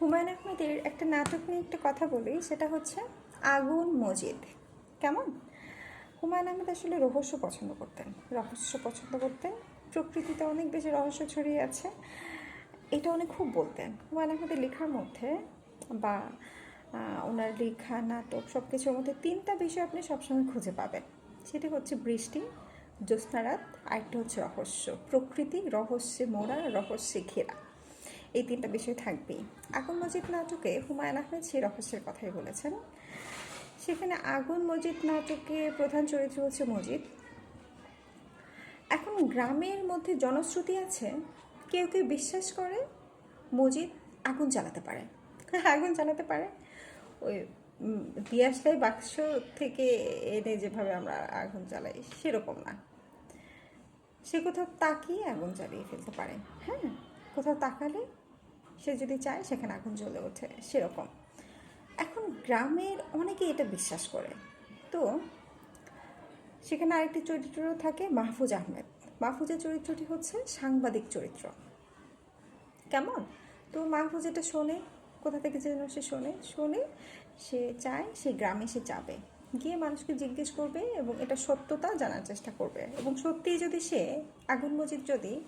হুমায়ুন আহমেদের একটা নাটক নিয়ে একটা কথা বলি, সেটা হচ্ছে আগুন মজিদ। কেমন? হুমায়ুন আহমেদ আসলে রহস্য পছন্দ করতেন, রহস্য পছন্দ করতেন, প্রকৃতিতে অনেক বেশি রহস্য ছড়িয়ে আছে। এটা উনি খুব বলতেন। হুমায়ুন আহমেদের লেখার মধ্যে বা ওনার লেখা, নাটক সব কিছুর মধ্যে তিনটা বিষয় আপনি সবসময় খুঁজে পাবেন। সেটি হচ্ছে বৃষ্টি, জ্যোৎস্নারাত আরেকটা হচ্ছে রহস্য। প্রকৃতি, রহস্যে মোড়া, রহস্যে ঘেরা। এই তিনটা বিষয় থাকবেই। আগুন মজিদ নাটকে হুমায়ুন আহমেদ সেই রহস্যের কথাই বলেছেন। সেখানে আগুন মজিদ নাটকে প্রধান চরিত্র হচ্ছে মজিদ। এখন গ্রামের মধ্যে জনশ্রুতি আছে, কেউ কেউ বিশ্বাস করে মজিদ আগুন জ্বালাতে পারে। আগুন জ্বালাতে পারে। ওই দিয়াশলাই বাক্স থেকে এনে যেভাবে আমরা আগুন জ্বালাই, সেরকম না। সে কোথাও তাকিয়ে আগুন জ্বালিয়ে ফেলতে পারে হ্যাঁ? কোথাও তাকালে সে যদি চায় সেখানে আগুন জ্বলে ওঠে, সেরকম। এখন গ্রামের অনেকে এটা বিশ্বাস করে। তো সেখানে আরেকটি চরিত্র থাকে মাহফুজ আহমেদ। মাহফুজের চরিত্রটি হচ্ছে সাংবাদিক চরিত্র। কেমন? তো মাহফুজ এটা শোনে, কোথা থেকে যেন সে শোনে শোনে সে চায় সে গ্রামে সে যাবে। গিয়ে মানুষকে জিজ্ঞেস করবে এবং এটা সত্যতা জানার চেষ্টা করবে। এবং সত্যিই যদি সে আগুন মজিদ যদি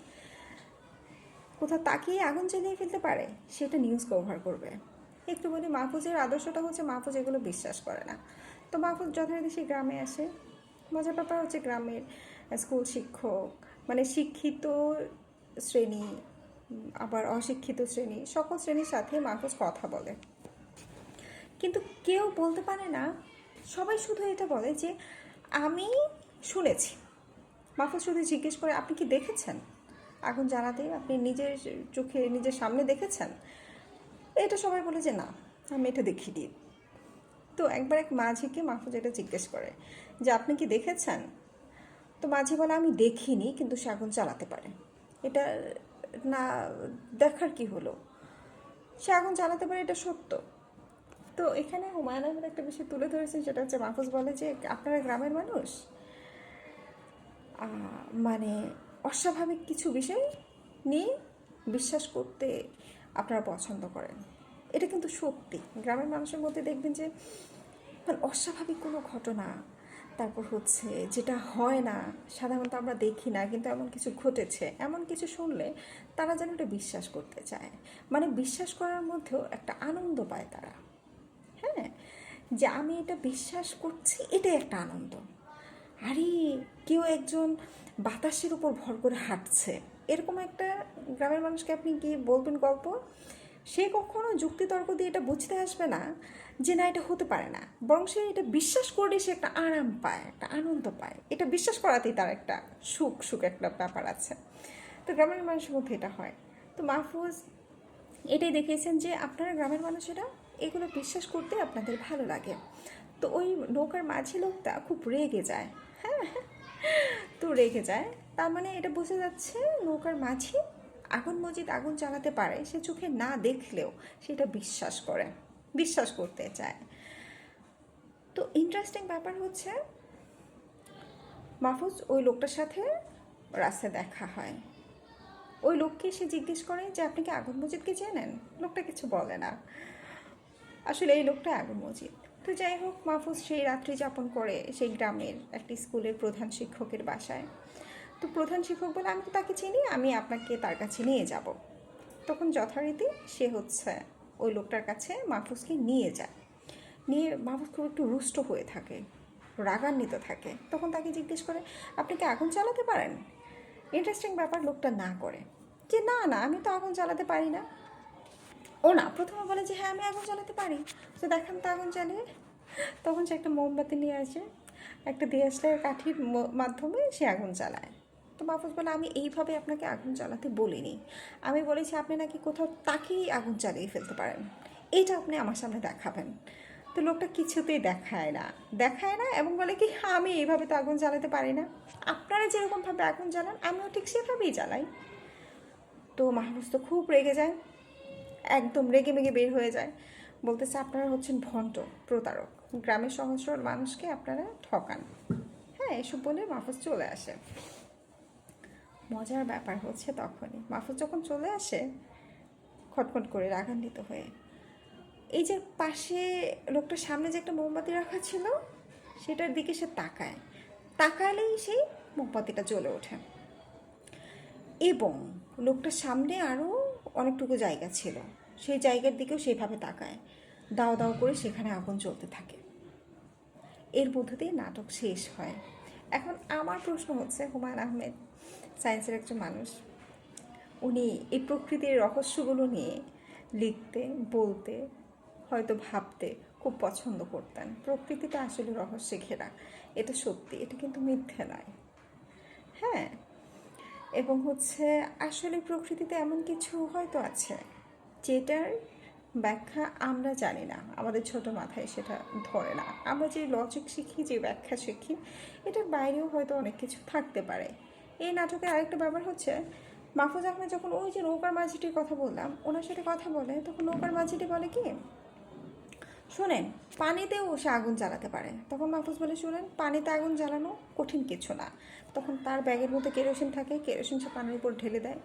কোথাও তাকিয়ে আগুন জ্বালিয়ে ফেলতে পারে, সেটা নিউজ কভার করবে। একটু বলি, মাহফুজের আদর্শটা হচ্ছে মাহফুজ এগুলো বিশ্বাস করে না। তো মাহফুজ যথারীতি সে গ্রামে আসে। মজার ব্যাপার হচ্ছে গ্রামের স্কুল শিক্ষক মানে শিক্ষিত শ্রেণি, আবার অশিক্ষিত শ্রেণি, সকল শ্রেণির সাথে মাহফুজ কথা বলে। কিন্তু কেউ বলতে পারে না, সবাই শুধু এটা বলে যে, আমি শুনেছি। মাহফুজ শুধু জিজ্ঞেস করে, আপনি কি দেখেছেন? আগুন জ্বালাতে আপনি নিজের চোখে, নিজের সামনে দেখেছেন? এটা সবাই বলে যে না, আমি এটা দেখিনি। তো একবার এক মাঝিকে মাহফুজ এটা জিজ্ঞেস করে যে, আপনি কি দেখেছেন? তো মাঝি বলে, আমি দেখিনি, কিন্তু সে আগুন চালাতে পারে। এটা না, দেখার কি হলো? সে আগুন চালাতে পারে, এটা সত্য। তো এখানে হুমায়ুন আহমেদ একটা বিষয় তুলে ধরেছেন সেটা হচ্ছে মাহফুজ বলে যে, আপনারা গ্রামের মানুষ? মানে অস্বাভাবিক কিছু বিষয় নিয়ে বিশ্বাস করতে আপনারা পছন্দ করেন। এটা কিন্তু সত্যি। গ্রামের মানুষের মধ্যে দেখবেন যে মানে অস্বাভাবিক কোনো ঘটনা তারপর হচ্ছে যেটা হয় না, সাধারণত আমরা দেখি না, কিন্তু এমন কিছু ঘটেছে, এমন কিছু শুনলে তারা যেন এটা বিশ্বাস করতে চায়। মানে বিশ্বাস করার মধ্যেও একটা আনন্দ পায় তারা। হ্যাঁ? যে আমি এটা বিশ্বাস করছি, এটাই একটা আনন্দ। আরে, কেউ একজন বাতাসের উপর ভর করে হাঁটছে। এরকম একটা গ্রামের মানুষকে আপনি কি বলবেন গল্প? সে কখনো যুক্তিতর্ক দিয়ে এটা বুঝতে আসবে না যে না, এটা হতে পারে না। বরং সে এটা বিশ্বাস করলে সে একটা আরাম পায়, একটা আনন্দ পায়। এটা বিশ্বাস করাতেই তার একটা সুখ সুখ একটা ব্যাপার আছে। তো গ্রামের মানুষের মধ্যে এটা হয়। তো মাহফুজ, এটাই দেখিয়েছেন যে আপনারা গ্রামের মানুষেরা এগুলো বিশ্বাস করতে আপনাদের ভালো লাগে। তো ওই নৌকার মাঝি লোকটা খুব রেগে যায়। হ্যাঁ তো রেগে যায়। তার মানে এটা বোঝা যাচ্ছে নৌকার মাঝি আগুন মজিদ আগুন চালাতে পারে, সে চোখে না দেখলেও সেটা বিশ্বাস করে, বিশ্বাস করতে চায়। তো ইন্টারেস্টিং ব্যাপার হচ্ছে মাহফুজ ওই লোকটার সাথে রাস্তায় দেখা হয়। ওই লোককে সে জিজ্ঞেস করে যে, আপনি কি আগুন মজিদকে চেনেন? লোকটা কিছু বলে না। আসলে এই লোকটা আগুন মজিদ। তো যাই হোক, মাহফুজ সেই রাত্রি যাপন করে সেই গ্রামের একটি স্কুলের প্রধান শিক্ষকের বাসায়। তো প্রধান শিক্ষক বলে, আমি তো তাকে চিনি, আমি আপনাকে তার কাছে নিয়ে যাব। তখন যথারীতি সে হচ্ছে ওই লোকটার কাছে মাহফুজকে নিয়ে যায়। নিয়ে মাহফুজ খুব একটু রুষ্ট হয়ে থাকে, রাগান্বিত থাকে। তখন তাকে জিজ্ঞেস করে, আপনি কি আগুন চালাতে পারেন? ইন্টারেস্টিং ব্যাপার, লোকটা না করে। যে না না, আমি তো আগুন চালাতে পারি না। ও না, প্রথমে বলে যে হ্যাঁ আমি আগুন জ্বালাতে পারি। তো দেখান তো আগুন জ্বালিয়ে তখন সে একটা মোমবাতি নিয়ে আসে, একটা দিয়াশলাইয়ের কাঠির মাধ্যমে সে আগুন জ্বালায়। তো মাহফুজ বলে, আমি এইভাবে আপনাকে আগুন জ্বালাতে বলিনি। আমি বলেছি, আপনি নাকি কোথাও তাকেই আগুন জ্বালিয়ে ফেলতে পারেন। এইটা আপনি আমার সামনে দেখাবেন। তো লোকটা কিছুতেই দেখায় না দেখায় না এবং বলে কি হ্যাঁ আমি এইভাবে তো আগুন জ্বালাতে পারি না। আপনারা যেরকমভাবে আগুন জ্বালান, আমিও ঠিক সেভাবেই জ্বালাই। তো মাহফুজ তো খুব রেগে যায়। একদম রেগে মেগে বের হয়ে যায়। বলতেছে, আপনারা হচ্ছেন ভণ্ড প্রতারক। গ্রামের সহজ সরল মানুষকে আপনারা ঠকান। হ্যাঁ এসব বলে মাহফুজ চলে আসে। মজার ব্যাপার হচ্ছে তখনই, মাহফুজ যখন চলে আসে, খটখট করে রাগান্বিত হয়ে, এই যে পাশে লোকটার সামনে যে একটা মোমবাতি রাখা ছিল, সেটার দিকে সে তাকায়। তাকালেই সেই মোমবাতিটা জ্বলে ওঠে। এবং লোকটার সামনে আরও অনেকটুকু জায়গা ছিল। সেই জায়গার দিকেও সেইভাবে তাকায়। দাও দাও করে সেখানে আগুন চলতে থাকে। এর মধ্য দিয়ে নাটক শেষ হয়। এখন আমার প্রশ্ন হচ্ছে, হুমায়ুন আহমেদ সায়েন্সের একজন মানুষ, উনি এই প্রকৃতির রহস্যগুলো নিয়ে লিখতে, বলতে, হয়তো ভাবতে খুব পছন্দ করতেন। প্রকৃতিটা আসলে রহস্যে ঘেরা। এটা সত্যি, এটা কিন্তু মিথ্যে নয়। হ্যাঁ এবং হচ্ছে আসলে প্রকৃতিতে এমন কিছু হয়তো আছে যেটার ব্যাখ্যা আমরা জানি না। আমাদের ছোট মাথায় সেটা ধরে না। আমরা যে লজিক শিখি, যে ব্যাখ্যা শিখি, এটার বাইরেও হয়তো অনেক কিছু থাকতে পারে। এই নাটকের আরেকটা ব্যাপার হচ্ছে, মাহফুজ আহমেদ যখন ওই যে নৌকার মাঝিটির কথা বললাম, ওনার সাথে কথা বলে, তখন নৌকার মাঝিটি বলে কি শোনেন পানিতেও সে আগুন জ্বালাতে পারে। তখন মাহফুজ বলে শুনেন পানিতে আগুন জ্বালানো কঠিন কিছু না। তখন তার ব্যাগের মধ্যে কেরোসিন থাকে কেরোসিন সে পানির উপর ঢেলে দেয়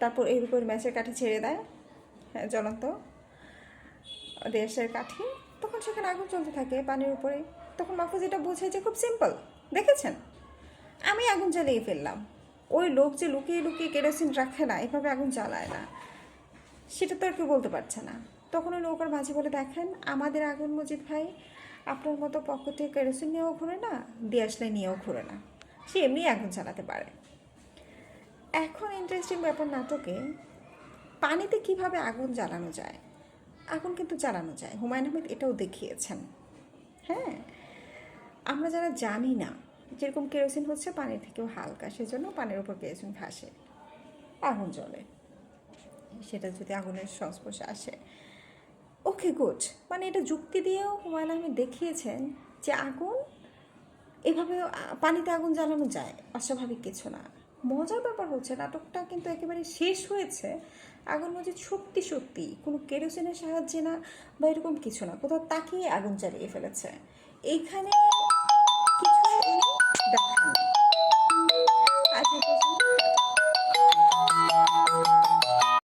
তারপর এর উপর ম্যাচের কাঠি ছেড়ে দেয় হ্যাঁ, জ্বলন্ত দেশের কাঠি। তখন সেখানে আগুন চলতে থাকে পানির উপরে। তখন মাহফুজ এটা বোঝে যে খুব সিম্পল দেখেছেন? আমি আগুন জ্বালিয়ে ফেললাম। ওই লোক যে লুকিয়ে লুকিয়ে কেরোসিন রাখে না এভাবে আগুন জ্বালায় না। সেটা তো আর কেউ বলতে পারছে না। তখন ওই নৌকার মাঝি বলে, দেখেন, আমাদের আগুন মজিদ ভাই আপনার মতো পকেটে কেরোসিন নিয়েও ঘুরে না দিয়াশলাই নিয়েও ঘুরে না। সে এমনি আগুন চালাতে পারে। এখন ইন্টারেস্টিং ব্যাপার নাটকে পানিতে কীভাবে আগুন জ্বালানো যায়? আগুন কিন্তু জ্বালানো যায়। হুমায়ুন আহমেদ এটাও দেখিয়েছেন। হ্যাঁ আমরা যারা জানি না যেরকম কেরোসিন হচ্ছে পানির থেকেও হালকা, সেজন্য পানির উপর কেরোসিন ভাসে আগুন জ্বলে। সেটা যদি আগুনের সংস্পর্শে আসে। Okay, good. মানে এটা যুক্তি দিয়েও হুমায়ুন আহমেদ দেখিয়েছেন যে আগুন, এভাবে পানিতে আগুন জ্বালানো যায়, অস্বাভাবিক কিছু না। মজার ব্যাপার হচ্ছে, নাটকটা কিন্তু একেবারে শেষ হয়েছে। আগুন মজে সত্যি সত্যি, কোনো কেরোসিনের সাহায্যে না বা এরকম কিছু না, কোথাও তাকিয়ে আগুন জ্বালিয়ে ফেলেছে। এইখানে কিছু দেখান